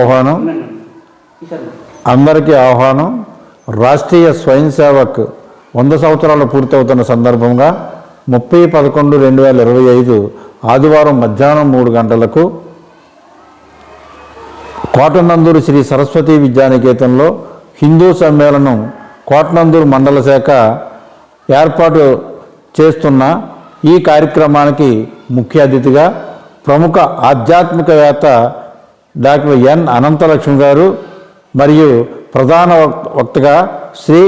ఆహ్వానం? అందరికీ ఆహ్వానం. రాష్ట్రీయ స్వయం సేవక్ వంద సంవత్సరాలు పూర్తవుతున్న సందర్భంగా ముప్పై పదకొండు రెండు వేల ఇరవై ఐదు ఆదివారం మధ్యాహ్నం మూడు గంటలకు కోటనందూరు శ్రీ సరస్వతి విద్యానికేతన్లో హిందూ సమ్మేళనం కోటనందూరు మండల శాఖ ఏర్పాటు చేస్తున్న ఈ కార్యక్రమానికి ముఖ్య అతిథిగా ప్రముఖ ఆధ్యాత్మికవేత్త డాక్టర్ ఎన్ అనంతలక్ష్మి గారు మరియు ప్రధాన వక్- వక్తగా శ్రీ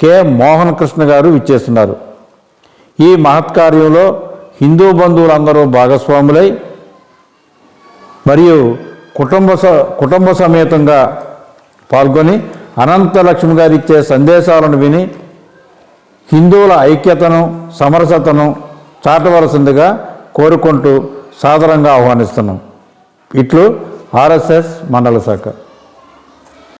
కె మోహన్ కృష్ణ గారు విచ్చేస్తున్నారు. ఈ మహత్కార్యంలో హిందూ బంధువులందరూ భాగస్వాములై మరియు కుటుంబ స కుటుంబ సమేతంగా పాల్గొని అనంతలక్ష్మి గారు ఇచ్చే సందేశాలను విని హిందువుల ఐక్యతను సమరసతను చాటవలసిందిగా కోరుకుంటూ సాదరంగా ఆహ్వానిస్తున్నాం. ఇట్లు ఆర్ఎస్ఎస్ మండల శాఖ.